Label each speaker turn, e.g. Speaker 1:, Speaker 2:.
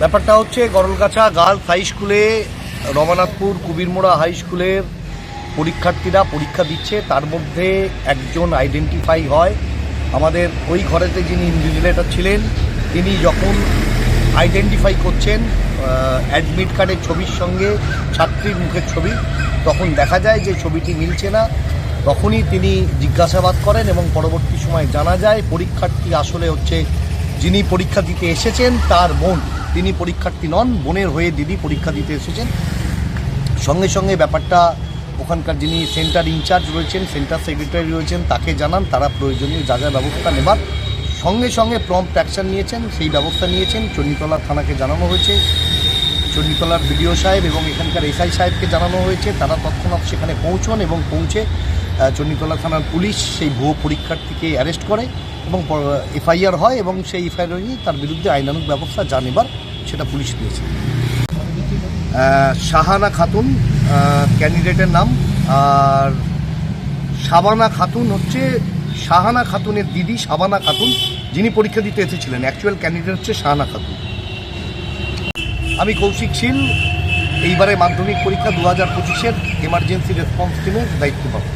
Speaker 1: ব্যাপারটা হচ্ছে Garalgachha girls high স্কুলে, রমানাথপুর কুবিরমোড়া হাই স্কুলের পরীক্ষার্থীরা পরীক্ষা দিচ্ছে। তার মধ্যে একজন আইডেন্টিফাই হয়। আমাদের ওই ঘরেতে যিনি ইনভিজিলেটর ছিলেন, তিনি যখন আইডেন্টিফাই করছেন অ্যাডমিট কার্ডের ছবির সঙ্গে ছাত্রীর মুখের ছবি, তখন দেখা যায় যে ছবিটি মিলছে না। তখনই তিনি জিজ্ঞাসাবাদ করেন এবং পরবর্তী সময় জানা যায় পরীক্ষার্থী আসলে হচ্ছে যিনি পরীক্ষা দিতে এসেছেন, তার বোন। তিনি পরীক্ষার্থী নন, বোনের হয়ে দিদি পরীক্ষা দিতে এসেছেন। সঙ্গে সঙ্গে ব্যাপারটা, ওখানকার যিনি সেন্টার ইনচার্জ রয়েছেন, সেন্টার সেক্রেটারি রয়েছেন, তাকে জানান, তারা প্রয়োজনীয় যা যা ব্যবস্থা নেবার। সঙ্গে সঙ্গে প্রম্পট অ্যাকশন নিয়েছেন, সেই ব্যবস্থা নিয়েছেন, চণ্ডীতলা থানাকে জানানো হয়েছে। চণ্ডীতলার বিডিও সাহেব এবং এখানকার এসআই সাহেবকে জানানো হয়েছে। তারা তৎক্ষণাৎ সেখানে পৌঁছন এবং পৌঁছে চণ্ডীতলা থানার পুলিশ সেই ভুয়ো পরীক্ষার্থীকে অ্যারেস্ট করে। এবং এফআইআর হয় এবং সেই এফআইআর তার বিরুদ্ধে আইনানুগ ব্যবস্থা যা নেবার সেটা পুলিশ আহ, শাহানা খাতুন ক্যান্ডিডেটের নাম। আর শাবানা খাতুন হচ্ছে শাহানা খাতুনের দিদি শাবানা খাতুন যিনি পরীক্ষা দিতে এসেছিলেন। অ্যাকচুয়াল ক্যান্ডিডেট হচ্ছে শাহানা খাতুন। আমি কৌশিক শীল এইবারে মাধ্যমিক পরীক্ষা দু হাজার পঁচিশের এমার্জেন্সি রেসপন্স টিমের দায়িত্ব পাবো।